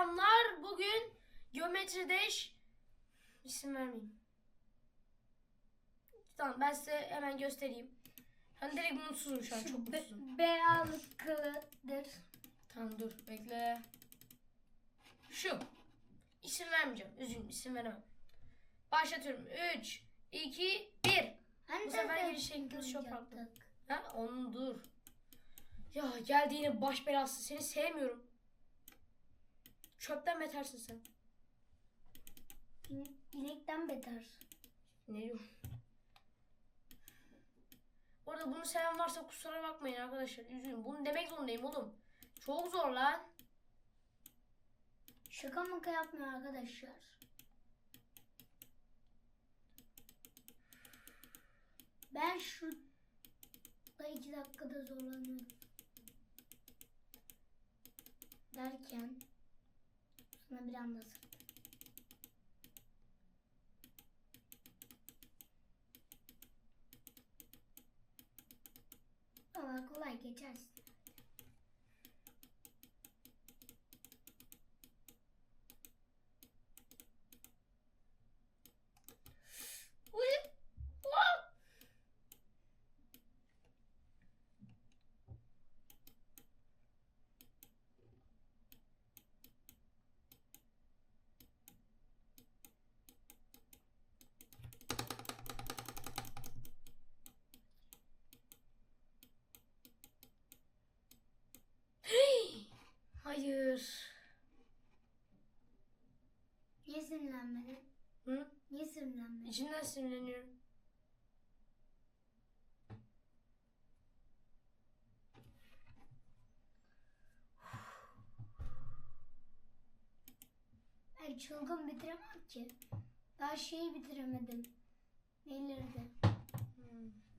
Selamlar. Bugün geometride ş- isim vermeyeyim. Tamam ben size hemen göstereyim. Ben direkt mutsuzum şu an çok mutsuzum. beyazlıklıdır. Tamam dur bekle. Şu. İsim vermeyeceğim. Üzgünüm isim veremem. Başlatıyorum. 3, 2, 1. Hani Bu sefer giriş şeklimiz çok farklı. Ha onu dur. Ya geldi yine baş belası. Seni sevmiyorum. Çöpten betersin sen. İn- İnekten beter. Ne diyorum? Orada bunu seven varsa kusura bakmayın arkadaşlar. Üzgünüm. Bunu demek zorundayım oğlum. Çok zor lan. Şaka maka yapmıyor arkadaşlar. Ben şu da iki dakikada zorlanıyorum. Derken sana bir anda. Ama kolay geçersin. Hayır. Niye sinirlenmedin? Hı? Niye sinirlenmedin? İçinden sinirleniyorum. Ben çılgın bitiremem ki. Daha şeyi bitiremedim. Neleri de. Hmm.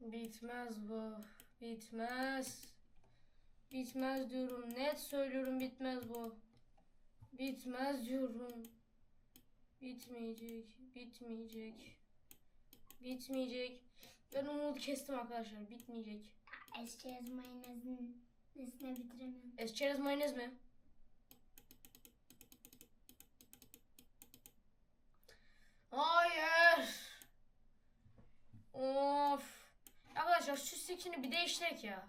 Bitmez bu. Bitmez. Bitmez diyorum. Net söylüyorum bitmez bu. Bitmez diyorum. Bitmeyecek. Bitmeyecek. Bitmeyecek. Ben umudu kestim arkadaşlar. Bitmeyecek. Eşeğiz mayonezin nesine bitiremiyorum. Esçerez mayonez mi? Hayır. Of. Arkadaşlar şu skin'i bir değiştirek ya.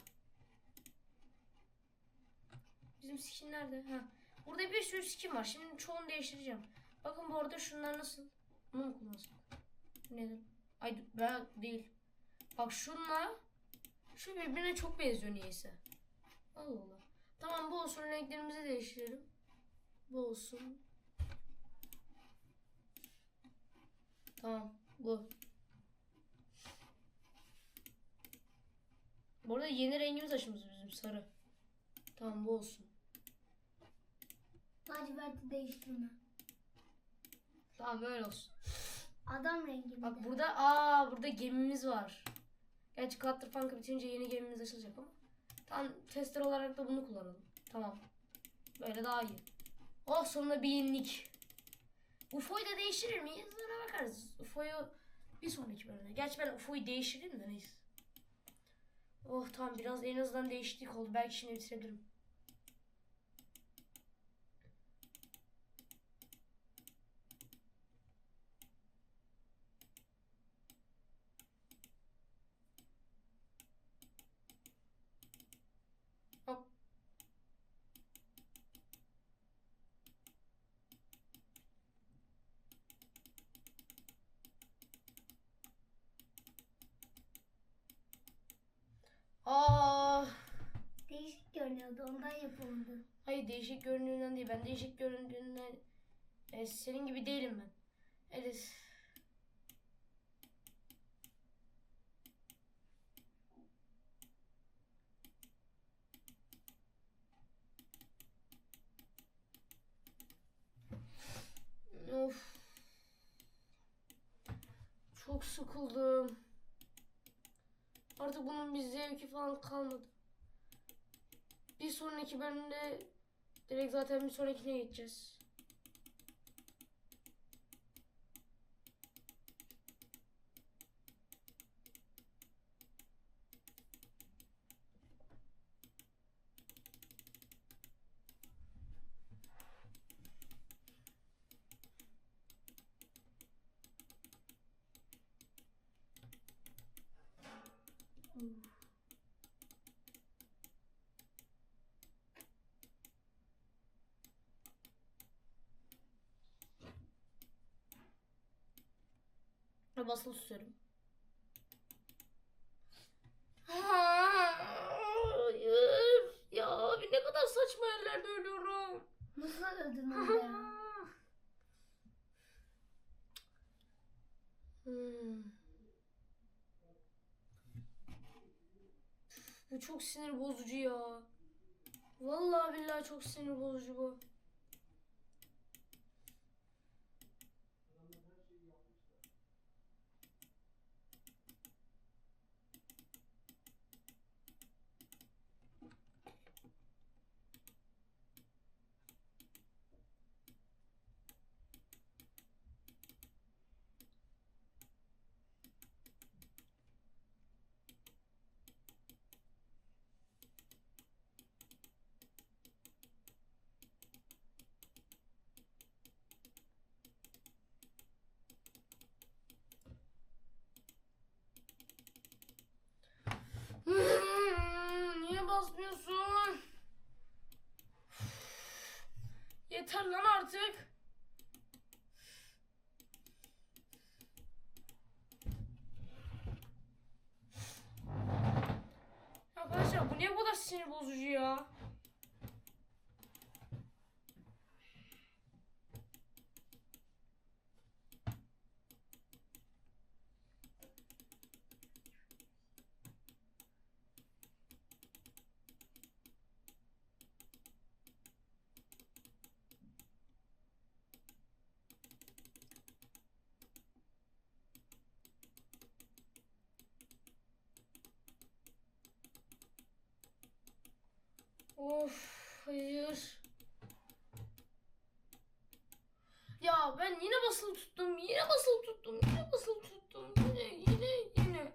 Bizim skin nerede? Ha. Burada bir sürü skin var. Şimdi çoğunu değiştireceğim. Bakın bu arada şunlar nasıl? Bunu mu kullansam? Nedir? Ay ben değil. Bak şunla şu birbirine çok benziyor niyeyse. Allah Allah. Tamam bu olsun renklerimizi değiştirelim. Bu olsun. Tamam bu. Bu arada yeni rengimiz açımız bizim sarı. Tamam bu olsun. Laciverti değiştirme. Tamam böyle olsun. Adam rengi Bak de. burada aa burada gemimiz var. Gerçi Clutter Funk'ı bitince yeni gemimiz açılacak ama. Tamam tester olarak da bunu kullanalım. Tamam. Böyle daha iyi. Oh sonunda bir yenilik. UFO'yu da değiştirir miyiz? Ona bakarız. UFO'yu bir sonraki bölümde. Gerçi ben UFO'yu değiştirdim de neyse. Oh tamam biraz en azından değişiklik oldu. Belki şimdi bitirebilirim. Hop. Aa, Değişik görünüyordu ondan yapıldı. hayır değişik göründüğünden değil. Ben değişik göründüğünden e, senin gibi değilim ben. Evet. Of. Çok sıkıldım. Artık bunun bir zevki falan kalmadı. Bir sonraki bölümde direkt zaten bir sonrakine geçeceğiz. Ooh. Ve basılı tutuyorum. Hayır. Ya abi ne kadar saçma yerlerde ölüyorum. Nasıl öldün orada ya? Hmm. Bu çok sinir bozucu ya. Vallahi billahi çok sinir bozucu bu. Hmm, Niye basmıyorsun? Yeter lan artık. Arkadaşlar bu niye bu kadar sinir bozucu ya? Of hayır. Ya ben yine basılı tuttum. Yine basılı tuttum. Yine basılı tuttum. Yine yine yine.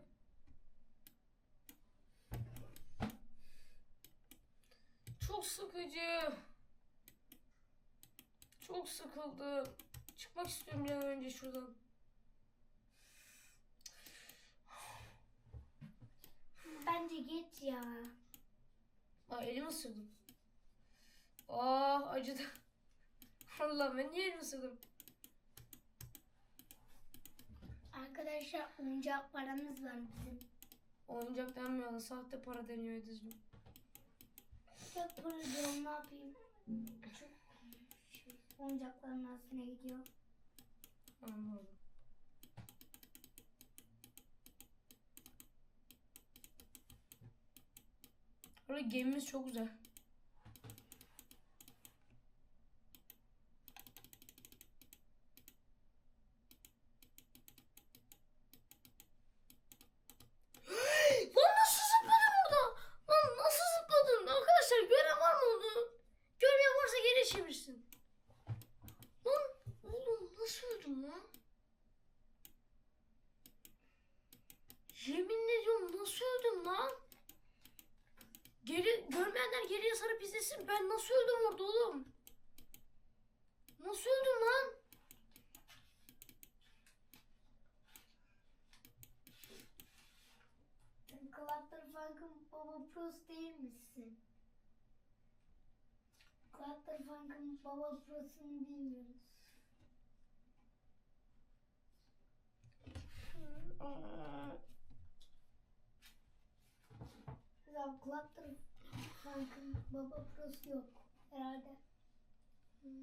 Çok sıkıcı. Çok sıkıldım. Çıkmak istiyorum bir an önce şuradan. Bence geç ya. Aa elimi ısırdım. Ah acıdı. Allah ben niye elimi ısırdım? Arkadaşlar oyuncak paramız var bizim. Oyuncak denmiyor da sahte para deniyor Ediz'im. Çok para diyorum ne yapayım? Çok şey, oyuncakların arasına gidiyor. Anladım. Orada gemimiz çok güzel. Lan nasıl zıpladın orada? Lan nasıl zıpladın? Arkadaşlar gören var mı onu? Görmeyen varsa geri çevirsin. Lan oğlum nasıl öldün lan? Yemin ediyorum nasıl öldüm lan? Geri, görmeyenler geriye sarıp izlesin. Ben nasıl öldüm orada oğlum? Nasıl öldüm lan? Clutterfunk'ın baba pros değil misin? Clutterfunk'ın baba prosunu bilmiyoruz. Ya Clutterfunk'ın baba prosu yok herhalde. Hmm.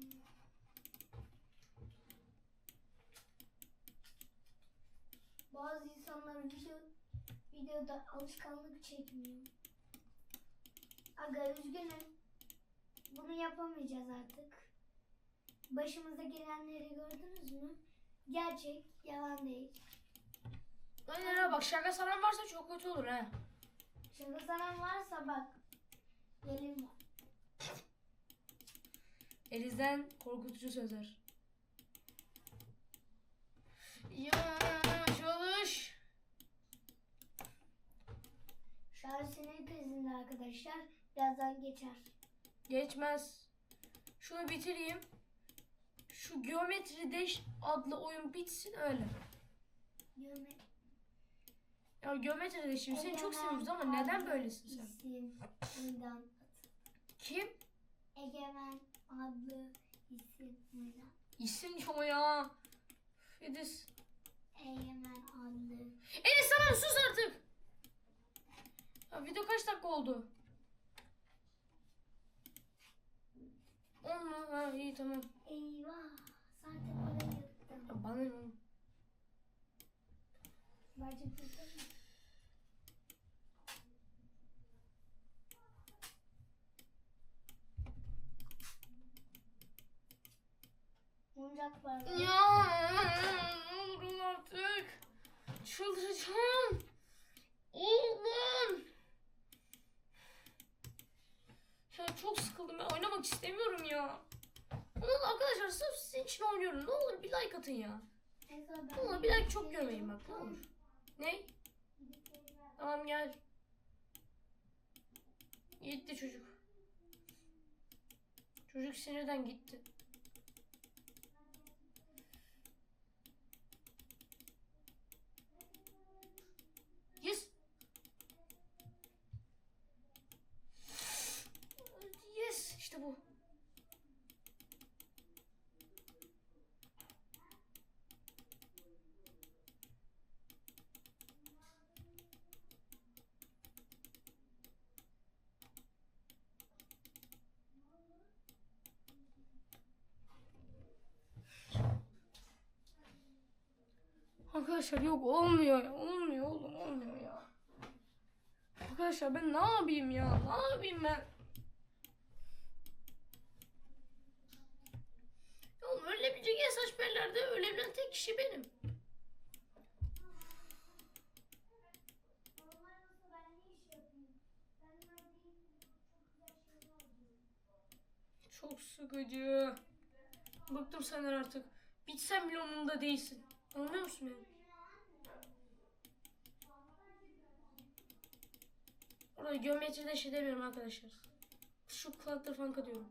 Bazı insanlar video, videoda alışkanlık çekmiyor. Aga üzgünüm. Bunu yapamayacağız artık. Başımıza gelenleri gördünüz mü? Gerçek, yalan değil. Aynen ha bak şaka saran varsa çok kötü olur ha. Şaka sanan varsa bak. Gelin bak. Elizden korkutucu sözler. Ya çalış. Şu an sinir krizinde arkadaşlar. Birazdan geçer. Geçmez. Şunu bitireyim. Şu Geometry Dash adlı oyun bitsin öyle. Görme. Ya geometride şimdi seni çok seviyoruz ama neden böylesin sen? isim bundan. Kim? Egemen adlı isim bundan. İsim diyor ya. Edis. Egemen adlı. Enes tamam sus artık. Ya video kaç dakika oldu? 10 mu? Ha iyi tamam. Eyvah. Zaten oraya yırttım. Ya bana ne oğlum? Bacım Oyuncak var. Ya oğlum artık. Çıldıracağım. Oğlum. Ya çok sıkıldım ben oynamak istemiyorum ya. Ama arkadaşlar sırf sizin için oynuyorum. Ne olur bir like atın ya. Ne olur bir like çok görmeyin bak ne olur. Ne? Tamam gel. Gitti çocuk. Çocuk sinirden gitti. Arkadaşlar yok olmuyor ya. Olmuyor oğlum olmuyor ya. Arkadaşlar ben ne yapayım ya? Ne yapayım ben? Oğlum öyle bir cege saç bellerde ölebilen tek kişi benim. Çok sıkıcı. Bıktım senden artık. Bitsem bile umurumda değilsin. Anlıyor musun beni? Orada geometride şey demiyorum arkadaşlar. Şu Clutter Funk'a diyorum.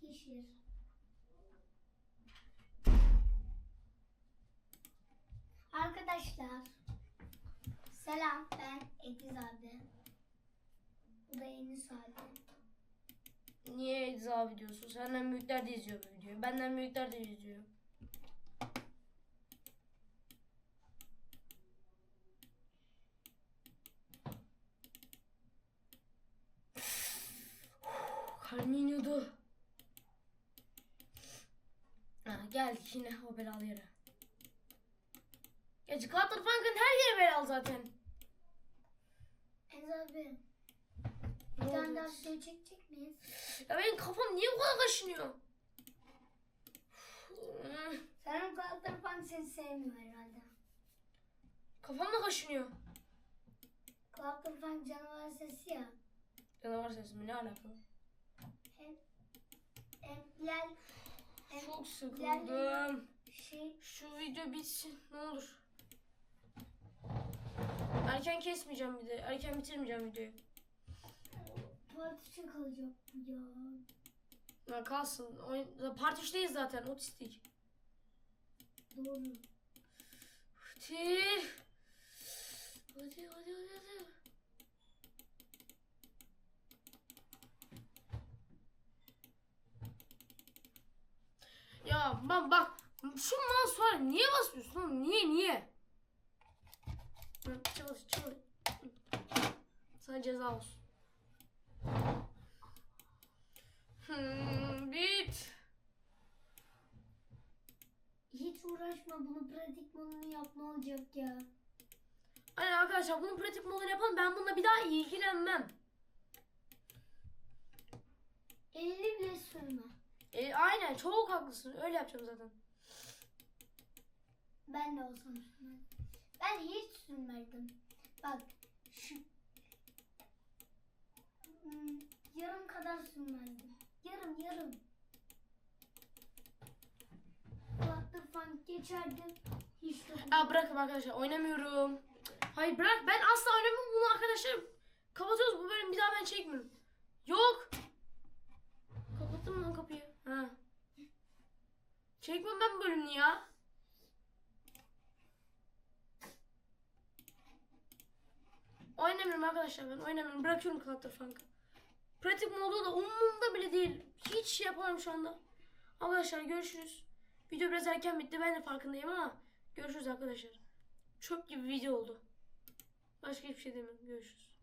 Kişir. Arkadaşlar. Selam ben Ediz abi. Bu da Enis abi. Niye Ediz abi diyorsun? Senden büyükler de izliyor bu videoyu. Benden büyükler de izliyor. Kalbim iniyordu. Ha, geldik yine o belalı yere. Gerçi Clutter Funk'ın her yeri belalı zaten. Ediz abi. Bir tane daha video çekecek miyiz? Ya benim kafam niye bu kadar kaşınıyor? Sanırım Kulakları Punk seni sevmiyor herhalde. Kafam da kaşınıyor. Kulakları Punk canavar sesi ya. Canavar sesi mi? Ne alakalı? Hem, hem Çok sıkıldım. şey Şu video bitsin ne olur. Erken kesmeyeceğim bir de. Erken bitirmeyeceğim videoyu. kalacak bu ya. Ya kalsın. Oyun... Part 3'teyiz zaten. Otistik. Doğru. Hadi. Hadi hadi hadi hadi. Ya ben bak şu mouse var niye basmıyorsun oğlum? Niye niye? Sana ceza olsun. Hmm, bit. Hiç uğraşma bunu pratik modunu yap ne olacak ya. Aynen arkadaşlar bunu pratik modunu yapalım. Ben bununla bir daha ilgilenmem. Elini bile sürme. E, aynen çok haklısın. Öyle yapacağım zaten. Ben de olsam. Ben hiç sürmezdim. Bak şu Hmm, yarım kadar sürmezdim. Yarım yarım. Kulaklık falan geçerdim. Hiç dokunmadım. Aa bırakın arkadaşlar oynamıyorum. Hayır bırak ben asla oynamam bunu arkadaşlar. Kapatıyoruz bu bölüm bir daha ben çekmiyorum. Yok. Kapattım lan kapıyı. Ha. Çekmem ben bu bölümünü ya. Oynamıyorum arkadaşlar ben oynamıyorum. Bırakıyorum Cluster Funk'ı. Pratik modu da umurumda bile değil. Hiç şey yapamam şu anda. Arkadaşlar görüşürüz. Video biraz erken bitti ben de farkındayım ama görüşürüz arkadaşlar. Çöp gibi video oldu. Başka hiçbir şey demiyorum. Görüşürüz.